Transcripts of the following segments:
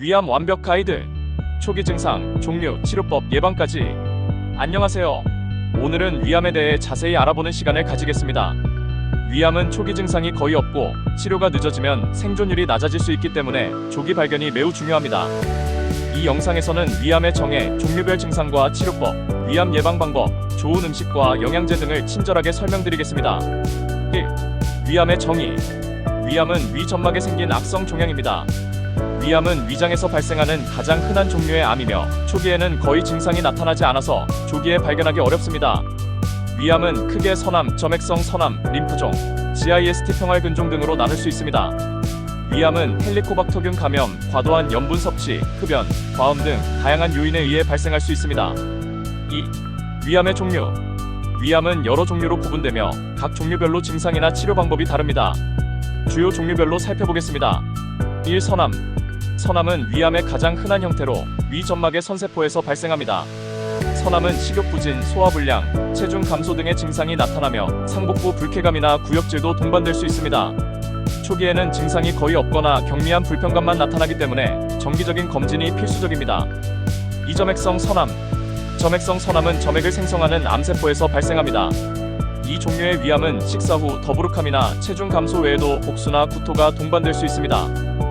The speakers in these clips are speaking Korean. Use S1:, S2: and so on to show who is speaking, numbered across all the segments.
S1: 위암 완벽 가이드. 초기 증상, 종류, 치료법, 예방까지. 안녕하세요. 오늘은 위암에 대해 자세히 알아보는 시간을 가지겠습니다. 위암은 초기 증상이 거의 없고 치료가 늦어지면 생존율이 낮아질 수 있기 때문에 조기 발견이 매우 중요합니다. 이 영상에서는 위암의 정해, 종류별 증상과 치료법, 위암 예방 방법, 좋은 음식과 영양제 등을 친절하게 설명드리겠습니다. 1. 위암의 정의. 위암은 위 점막에 생긴 악성 종양입니다. 위암은 위장에서 발생하는 가장 흔한 종류의 암이며 초기에는 거의 증상이 나타나지 않아서 조기에 발견하기 어렵습니다. 위암은 크게 선암, 점액성 선암, 림프종, GIST 평활근종 등으로 나눌 수 있습니다. 위암은 헬리코박터균 감염, 과도한 염분 섭취, 흡연, 과음 등 다양한 요인에 의해 발생할 수 있습니다. 2. 위암의 종류. 위암은 여러 종류로 구분되며 각 종류별로 증상이나 치료 방법이 다릅니다. 주요 종류별로 살펴보겠습니다. 1. 선암. 선암은 위암의 가장 흔한 형태로 위 점막의 선세포에서 발생합니다. 선암은 식욕 부진, 소화 불량, 체중 감소 등의 증상이 나타나며 상복부 불쾌감이나 구역질도 동반될 수 있습니다. 초기에는 증상이 거의 없거나 경미한 불편감만 나타나기 때문에 정기적인 검진이 필수적입니다. 이점액성 선암. 점액성 선암은 점액을 생성하는 암세포에서 발생합니다. 이 종류의 위암은 식사 후 더부룩함이나 체중 감소 외에도 복수나 구토가 동반될 수 있습니다.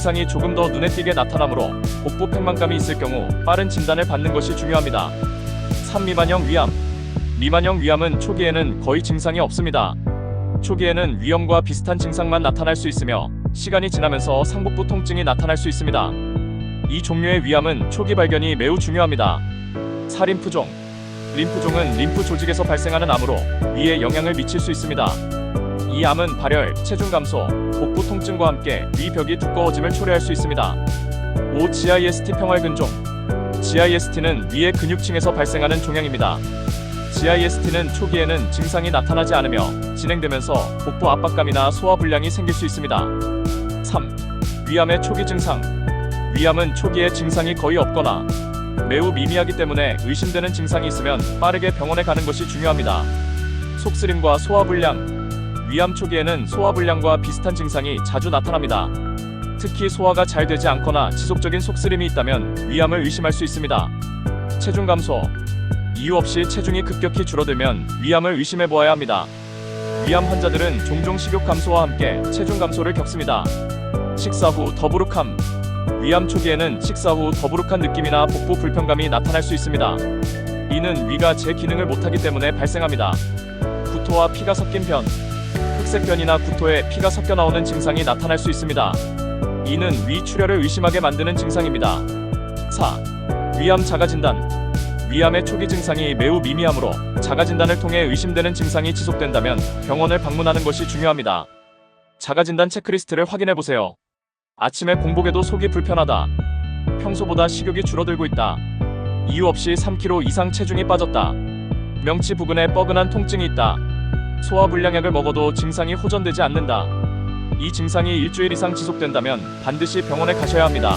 S1: 증상이 조금 더 눈에 띄게 나타나므로 복부 팽만감이 있을 경우 빠른 진단을 받는 것이 중요합니다. 3. 미만형 위암. 미만형 위암은 초기에는 거의 증상이 없습니다. 초기에는 위염과 비슷한 증상만 나타날 수 있으며 시간이 지나면서 상복부 통증이 나타날 수 있습니다. 이 종류의 위암은 초기 발견이 매우 중요합니다. 사림프종. 림프종은 림프 조직에서 발생하는 암으로 위에 영향을 미칠 수 있습니다. 이 암은 발열, 체중 감소, 복부 통증과 함께 위 벽이 두꺼워짐을 초래할 수 있습니다. 5. GIST 평활근종. GIST는 위의 근육층에서 발생하는 종양입니다. GIST는 초기에는 증상이 나타나지 않으며 진행되면서 복부 압박감이나 소화 불량이 생길 수 있습니다. 3. 위암의 초기 증상. 위암은 초기에 증상이 거의 없거나 매우 미미하기 때문에 의심되는 증상이 있으면 빠르게 병원에 가는 것이 중요합니다. 속쓰림과 소화불량. 위암 초기에는 소화불량과 비슷한 증상이 자주 나타납니다. 특히 소화가 잘 되지 않거나 지속적인 속쓰림이 있다면 위암을 의심할 수 있습니다. 체중 감소. 이유 없이 체중이 급격히 줄어들면 위암을 의심해 보아야 합니다. 위암 환자들은 종종 식욕 감소와 함께 체중 감소를 겪습니다. 식사 후 더부룩함. 위암 초기에는 식사 후 더부룩한 느낌이나 복부 불편감이 나타날 수 있습니다. 이는 위가 제 기능을 못하기 때문에 발생합니다. 구토와 피가 섞인 변. 흑색변이나 구토에 피가 섞여 나오는 증상이 나타날 수 있습니다. 이는 위 출혈을 의심하게 만드는 증상입니다. 4. 위암 자가 진단. 위암의 초기 증상이 매우 미미하므로 자가 진단을 통해 의심되는 증상이 지속된다면 병원을 방문하는 것이 중요합니다. 자가 진단 체크리스트를 확인해 보세요. 아침에 공복에도 속이 불편하다. 평소보다 식욕이 줄어들고 있다. 이유 없이 3kg 이상 체중이 빠졌다. 명치 부근에 뻐근한 통증이 있다. 소화불량약을 먹어도 증상이 호전되지 않는다. 이 증상이 일주일 이상 지속된다면 반드시 병원에 가셔야 합니다.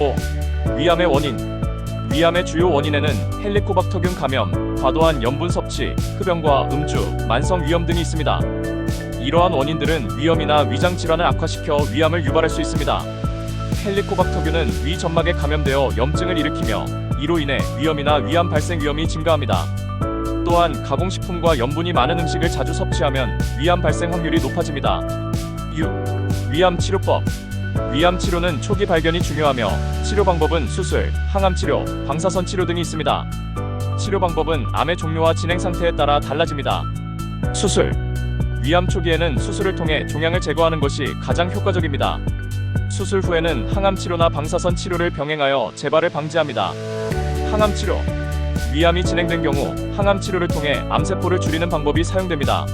S1: 5. 위암의 원인. 위암의 주요 원인에는 헬리코박터균 감염, 과도한 염분 섭취, 흡연과 음주, 만성 위염 등이 있습니다. 이러한 원인들은 위염이나 위장 질환을 악화시켜 위암을 유발할 수 있습니다. 헬리코박터균은 위 점막에 감염되어 염증을 일으키며 이로 인해 위염이나 위암 발생 위험이 증가합니다. 또한 가공식품과 염분이 많은 음식을 자주 섭취하면 위암 발생 확률이 높아집니다. 6. 위암 치료법. 위암 치료는 초기 발견이 중요하며 치료 방법은 수술, 항암 치료, 방사선 치료 등이 있습니다. 치료 방법은 암의 종류와 진행 상태에 따라 달라집니다. 수술. 위암 초기에는 수술을 통해 종양을 제거하는 것이 가장 효과적입니다. 수술 후에는 항암 치료나 방사선 치료를 병행하여 재발을 방지합니다. 항암 치료. 위암이 진행된 경우 항암 치료를 통해 암세포를 줄이는 방법이 사용됩니다.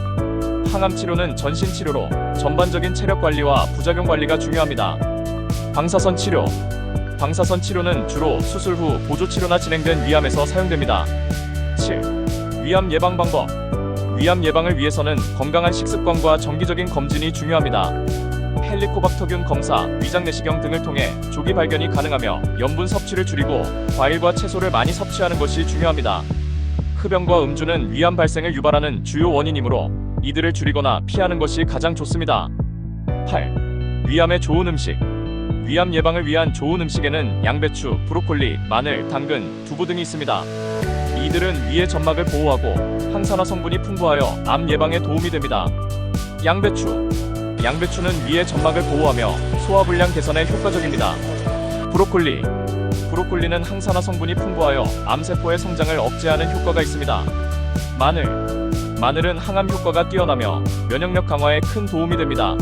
S1: 항암 치료는 전신 치료로 전반적인 체력 관리와 부작용 관리가 중요합니다. 방사선 치료. 방사선 치료는 주로 수술 후 보조 치료나 진행된 위암에서 사용됩니다. 7. 위암 예방 방법. 위암 예방을 위해서는 건강한 식습관과 정기적인 검진이 중요합니다. 헬리코박터균 검사, 위장 내시경 등을 통해 조기 발견이 가능하며 염분 섭취를 줄이고 과일과 채소를 많이 섭취하는 것이 중요합니다. 흡연과 음주는 위암 발생을 유발하는 주요 원인이므로 이들을 줄이거나 피하는 것이 가장 좋습니다. 8. 위암에 좋은 음식. 위암 예방을 위한 좋은 음식에는 양배추, 브로콜리, 마늘, 당근, 두부 등이 있습니다. 이들은 위의 점막을 보호하고 항산화 성분이 풍부하여 암 예방에 도움이 됩니다. 양배추. 양배추는 위의 점막을 보호하며 소화불량 개선에 효과적입니다. 브로콜리. 브로콜리는 항산화 성분이 풍부하여 암세포의 성장을 억제하는 효과가 있습니다. 마늘. 마늘은 항암 효과가 뛰어나며 면역력 강화에 큰 도움이 됩니다.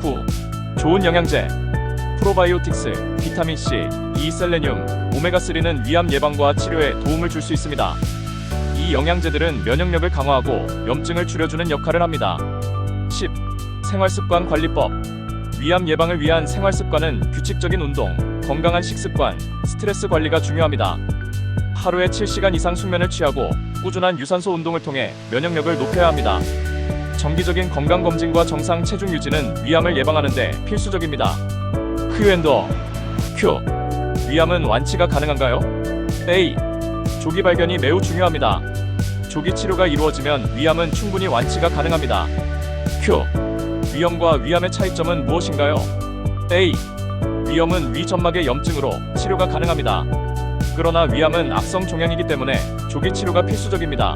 S1: 9. 좋은 영양제. 프로바이오틱스, 비타민 C, E 셀레늄, 오메가3는 위암 예방과 치료에 도움을 줄 수 있습니다. 이 영양제들은 면역력을 강화하고 염증을 줄여주는 역할을 합니다. 10. 생활습관 관리법. 위암 예방을 위한 생활습관은 규칙적인 운동, 건강한 식습관, 스트레스 관리가 중요합니다. 하루에 7시간 이상 숙면을 취하고 꾸준한 유산소 운동을 통해 면역력을 높여야 합니다. 정기적인 건강 검진과 정상 체중 유지는 위암을 예방하는 데 필수적입니다. 큐앤더 큐 위암은 완치가 가능한가요? A 조기 발견이 매우 중요합니다. 조기 치료가 이루어지면 위암은 충분히 완치가 가능합니다. Q 위염과 위암의 차이점은 무엇인가요? A 위염은 위 점막의 염증으로 치료가 가능합니다. 그러나 위암은 악성 종양이기 때문에 조기 치료가 필수적입니다.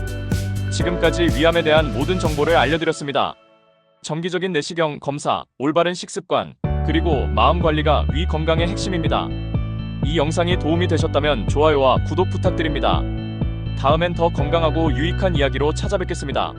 S1: 지금까지 위암에 대한 모든 정보를 알려드렸습니다. 정기적인 내시경 검사, 올바른 식습관, 그리고 마음 관리가 위 건강의 핵심입니다. 이 영상이 도움이 되셨다면 좋아요와 구독 부탁드립니다. 다음엔 더 건강하고 유익한 이야기로 찾아뵙겠습니다.